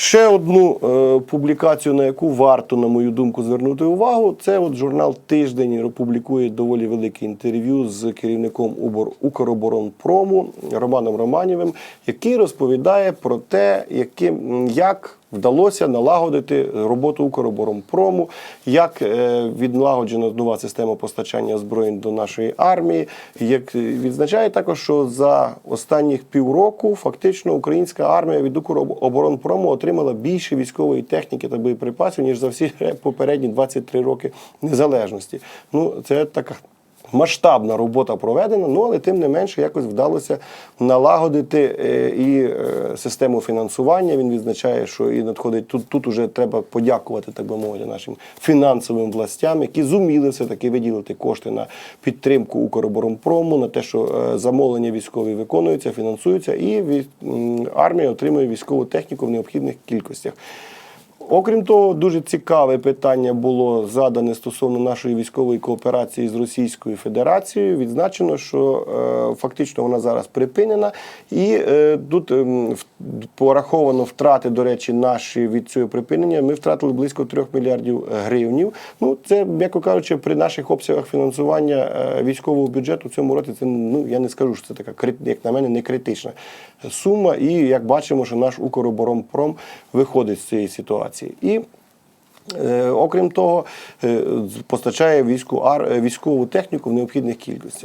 Ще одну е, публікацію, на яку варто, на мою думку, звернути увагу, це от журнал Тиждень публікує доволі велике інтерв'ю з керівником Убор- Укроборонпрому Романом Романєвим, який розповідає про те, яким, як вдалося налагодити роботу Укроборонпрому, як е, відналагоджена нова система постачання озброєнь до нашої армії. Як відзначає також, що за останніх півроку фактично українська армія від Укроборонпрому отримала більше військової техніки та боєприпасів, ніж за всі попередні 23 роки незалежності. Ну, це така. Масштабна робота проведена, ну але тим не менше якось вдалося налагодити е, і е, систему фінансування. Він відзначає, що і надходить тут. Тут уже треба подякувати, так би мовити, нашим фінансовим властям, які зуміли все таки виділити кошти на підтримку Укроборонпрому, на те, що е, замовлення військові виконуються, фінансуються, і армія отримує військову техніку в необхідних кількостях. Окрім того, дуже цікаве питання було задане стосовно нашої військової кооперації з Російською Федерацією. Відзначено, що е, фактично вона зараз припинена, і е, тут в- пораховано втрати, до речі, наші від цього припинення. Ми втратили близько 3 мільярдів гривнів. Ну, це, м'яко кажучи, при наших обсягах фінансування е, військового бюджету цьому році це ну я не скажу, що це така як на мене, не критична сума. І як бачимо, що наш Укроборонпром виходить з цієї ситуації. І Е, Окрім того, е, постачає війську, ар, е, військову техніку в необхідних кількостях.